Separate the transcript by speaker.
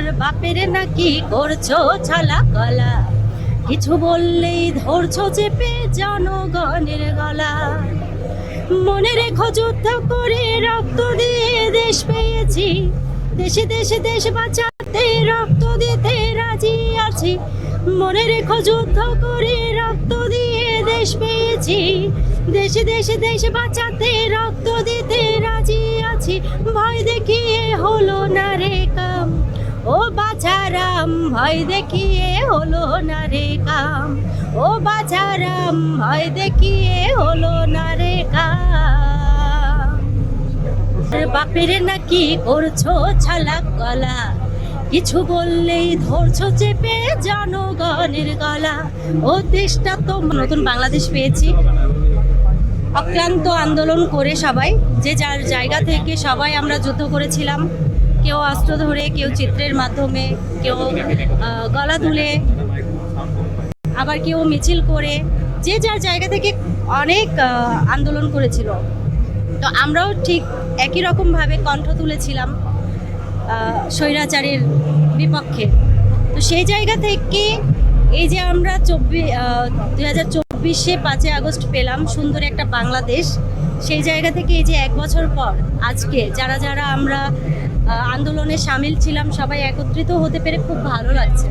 Speaker 1: তোমার বাপের নাকি করছ ছালা গলা? কিছু বললেই ধরছো চেপে জনগণের গলা। মনে রেখো যুদ্ধ করে রক্ত দিয়ে দেশ পেয়েছি। দেশে দেশে দেশ বাঁচাতে রক্ত দিতে রাজি আছি। মনে রেখো যুদ্ধ করে রক্ত দিয়ে দেশ পেয়েছি। দেশে দেশে দেশ বাঁচাতে রক্ত দিতে রাজি আছি। ভয় ও বাছারাম ভয় দেখিয়ে হলো না রে কাম। ও বাছারাম ভয় দেখিয়ে হলো না রে কাম। বাপের নাকি করছ ছালা গলা। কিছু বললেই ধরছো চেপে জনগণের গলা। ও দেশটা তো নতুন বাংলাদেশ পেয়েছি। অক্লান্ত আন্দোলন করে সবাই, যে যার জায়গা থেকে সবাই আমরা যুদ্ধ করেছিলাম। কেউ অস্ত্র ধরে, কেউ চিত্রের মাধ্যমে, কেউ গলা তুলে আবার কেউ মিছিল করে, যে যার জায়গা থেকে অনেক আন্দোলন করেছিল। তো আমরাও ঠিক একই রকমভাবে কণ্ঠ তুলেছিলাম স্বৈরাচারের বিপক্ষে। তো সেই জায়গা থেকে এই যে আমরা চব্বিশ দু হাজার চব্বিশে পাঁচই আগস্ট পেলাম সুন্দর একটা বাংলাদেশ সেই জায়গা থেকে এই যে এক বছর পর আজকে যারা যারা আমরা আন্দোলনে সামিল ছিলাম, সবাই একত্রিত হতে পেরে খুব ভালো লাগছে।